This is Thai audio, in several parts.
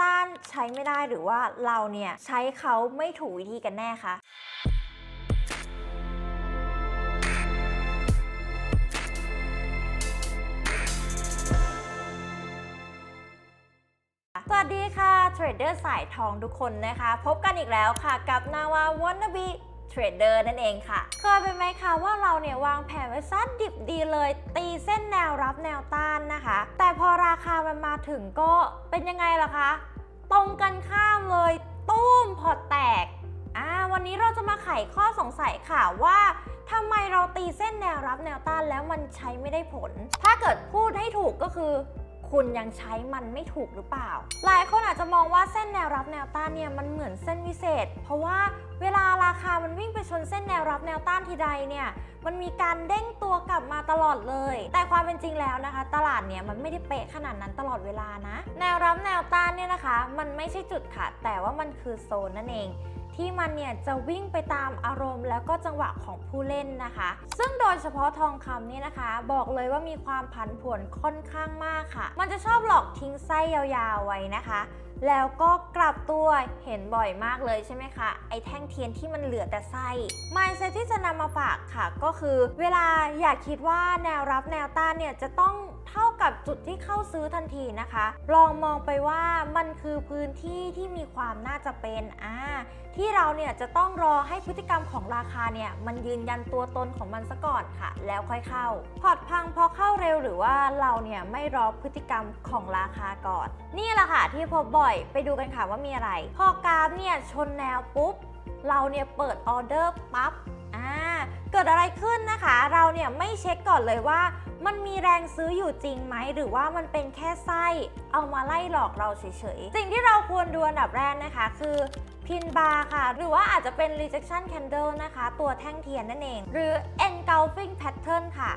ต้านใช้ไม่ได้หรือว่าเราเนี่ยใช้เขาไม่ถูกวิธีกันแน่คะสวัสดีค่ะเทรดเดอร์สายทองทุกคนนะคะ พบกันอีกแล้วค่ะ กับนาวาวันนบีเทรดเดอร์นั่นเองค่ะ เคยเป็นไหมคะว่าเราเนี่ยวางแผนไว้ซัดดิบดีเลย ตีเส้นแนวรับแนวต้านนะคะ แต่พอ ราคามันมาถึงก็เป็นยังไงล่ะคะ ตรงกันข้ามเลยตุ้มพอแตกอ่าวันนี้เราจะมาไขข้อสงสัยค่ะว่าทำไมเราตีเส้นแนวรับแนวต้านแล้วมันใช้ไม่ได้ผล ถ้าเกิดพูดให้ถูกก็คือคุณยังใช้มันไม่ถูกหรือเปล่า หลายคนอาจจะมองว่าเส้นแนวรับแนวต้านเนี่ยมันเหมือนเส้นวิเศษ เพราะว่าเวลาราคามันวิ่งไปชนเส้นแนวรับแนวต้านทีใดเนี่ย มันมีการเด้งตัวกลับมา ลอดเลย แต่ความเป็นจริงแล้วนะคะ ตลาดเนี่ยมันไม่ได้เป๊ะขนาดนั้นตลอดเวลานะ แนวรับแนวต้านเนี่ยนะคะ มันไม่ใช่จุดค่ะ แต่ว่ามันคือโซนนั่นเองที่มันเนี่ยจะวิ่งไปตามอารมณ์แล้วก็จังหวะของผู้เล่นนะคะ ซึ่งโดยเฉพาะทองคำเนี่ยนะคะ บอกเลยว่ามีความผันผวนค่อนข้างมากค่ะ มันจะชอบหลอกทิ้งไส้ยาวๆไว้นะคะ แล้วก็กลับตัวเห็นบ่อยมากเลยใช่ไหมคะ ไอ้แท่งเทียนที่มันเหลือแต่ไส้ mindset ที่จะนำมาฝากค่ะ ก็คือเวลาอยากคิดว่าแนวรับแนวต้านเนี่ยจะต้องเท่ากับจุดที่เข้าซื้อทันทีนะคะ ลองมองไปว่ามันคือพื้นที่ที่มีความน่าจะเป็นอ่าที่เราเนี่ยจะต้องรอให้พฤติกรรมของราคาเนี่ยมันยืนยันตัวตนของมันซะก่อนค่ะ แล้วค่อยเข้า พอร์ตพังพอเข้าเร็วหรือว่าเราเนี่ยไม่รอพฤติกรรมของราคาก่อน นี่แหละค่ะที่พบบ่อย ไปดูกันค่ะว่ามีอะไร พอกราฟเนี่ยชนแนวปุ๊บ เราเนี่ยเปิดออเดอร์ปั๊บอ่าเกิดอะไรขึ้นนะคะ เราเนี่ยไม่เช็คก่อนเลยว่า มันมีแรงซื้ออยู่จริงไหม หรือว่ามันเป็นแค่ไส้เอามาไล่หลอกเราเฉยๆ สิ่งที่เราควรดูอันดับแรกนะคะ คือพินบาร์ค่ะ หรือว่าอาจจะเป็น rejection candle นะคะ ตัวแท่งเทียนนั่นเอง หรือ engulfing pattern ค่ะ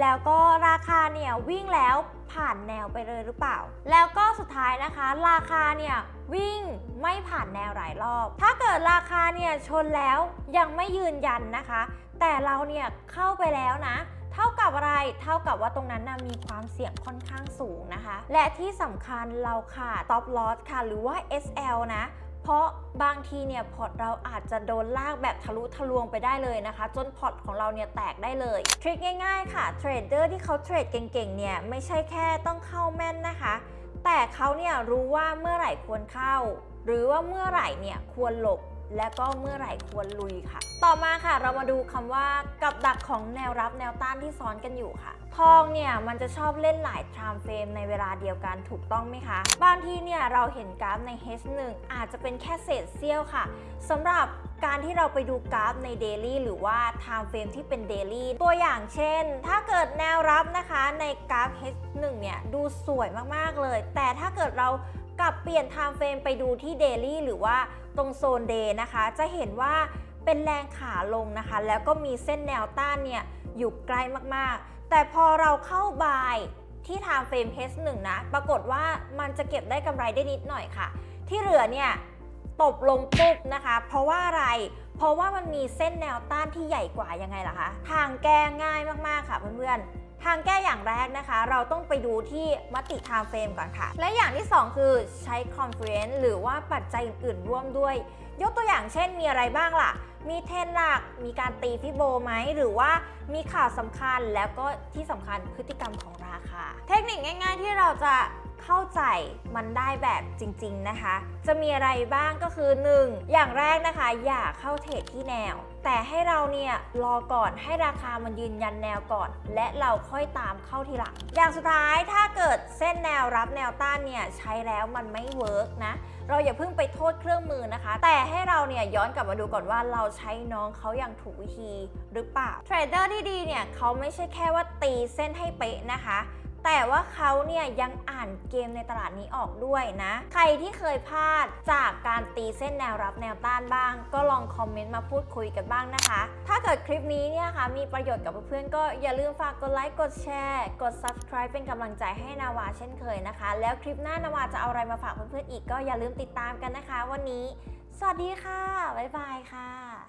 แล้วก็ราคาเนี่ยวิ่งแล้วผ่านแนวไปเลยหรือเปล่า แล้วก็สุดท้ายนะคะ ราคาเนี่ยวิ่งไม่ผ่านแนวหลายรอบ ถ้าเกิดราคาเนี่ยชนแล้วยังไม่ยืนยันนะคะ แต่เราเนี่ยเข้าไปแล้วนะ เท่ากับอะไร เท่ากับว่าตรงนั้นนะมีความเสี่ยงค่อนข้างสูงนะคะ และที่สำคัญเราขาด stop loss ค่ะ หรือว่า SL นะ เพราะบางทีเนี่ยพอร์ตเราอาจจะโดนลากแบบทะลุทะลวงไปได้เลยนะคะ จนพอร์ตของเราเนี่ยแตกได้เลยทริคง่ายๆ ค่ะเทรดเดอร์ที่เขาเทรดเก่งๆเนี่ยไม่ใช่แค่ต้องเข้าแม่นนะคะ แต่เขาเนี่ยรู้ว่าเมื่อไหร่ควรเข้า หรือว่าเมื่อไหร่เนี่ยควรหลบ และก็เมื่อไหร่ควรลุยค่ะ ต่อมาค่ะเรามาดูคำว่ากับดักของแนวรับแนวต้านที่ซ้อนกันอยู่ค่ะ ทองเนี่ยมันจะชอบเล่นหลายไทม์เฟรมในเวลาเดียวกันถูกต้องไหมคะ บางทีเนี่ยเราเห็นกราฟใน H1 อาจจะเป็นแค่เศษเสี้ยวค่ะสำหรับการที่เราไปดูกราฟในเดลี่หรือว่าไทม์เฟรมที่เป็นเดลี่ตัวอย่างเช่น ถ้าเกิดแนวรับนะคะในกราฟ H1 เนี่ยดูสวยมากๆเลย แต่ถ้าเกิดเรา กลับเปลี่ยน time frame ไปดูที่ daily หรือว่าตรงโซน day นะคะ จะเห็นว่าเป็นแรงขาลงนะคะ แล้วก็มีเส้นแนวต้านเนี่ยอยู่ใกล้มากๆ แต่พอเราเข้าบายที่ time frame H1 นะ ปรากฏว่ามันจะเก็บได้กำไรได้นิดหน่อยค่ะ ที่เหลือเนี่ยตบลงปุ๊บนะคะ เพราะว่าอะไร เพราะว่ามันมีเส้นแนวต้านที่ใหญ่กว่ายังไงล่ะคะ ทางแก้ง่ายมากๆค่ะเพื่อนๆ ทางแก้อย่างแรกนะคะ เราต้องไปดูที่มติไทฟ์เฟรมก่อนค่ะ และอย่างที่ 2 คือใช้คอนเฟรนซ์หรือว่าปัจจัยอื่นๆร่วมด้วย ยกตัวอย่างเช่นมีอะไรบ้างล่ะ มีเทรนหลัก มีการตีฟิโบไหม หรือว่ามีข่าวสำคัญแล้วก็ที่สำคัญพฤติกรรมของราคา เทคนิคง่าย ๆ ที่เราจะ เข้าใจมันได้แบบจริง ๆนะคะ จะมีอะไรบ้างก็คือ 1. อย่างแรกนะคะ อย่าเข้าเทรดที่แนว แต่ให้เราเนี่ยรอก่อนให้ราคามันยืนยันแนวก่อน และเราค่อยตามเข้าทีหลัง อย่างสุดท้ายถ้าเกิดเส้นแนวรับแนวต้านเนี่ยใช้แล้วมันไม่เวิร์กนะเราอย่าเพิ่งไปโทษเครื่องมือนะคะ แต่ให้เราเนี่ยย้อนกลับมาดูก่อนว่าเราใช้น้องเขาอย่างถูกวิธีหรือเปล่าเทรดเดอร์ที่ดีเนี่ยเขาไม่ใช่แค่ว่าตีเส้นให้เป๊ะนะคะ แต่ว่าเขาเนี่ยยังอ่านเกมในตลาดนี้ออกด้วยนะ ใครที่เคยพลาดจากการตีเส้นแนวรับแนวต้านบ้าง ก็ลองคอมเมนต์มาพูดคุยกันบ้างนะคะ ถ้าเกิดคลิปนี้เนี่ยค่ะมีประโยชน์กับเพื่อนๆก็อย่าลืมฝากกดไลค์กดแชร์กด subscribe เป็นกำลังใจให้นาวาเช่นเคยนะคะ แล้วคลิปหน้านาวาจะเอาอะไรมาฝากเพื่อนๆอีกก็อย่าลืมติดตามกันนะคะ วันนี้ สวัสดีค่ะบ๊ายบายค่ะ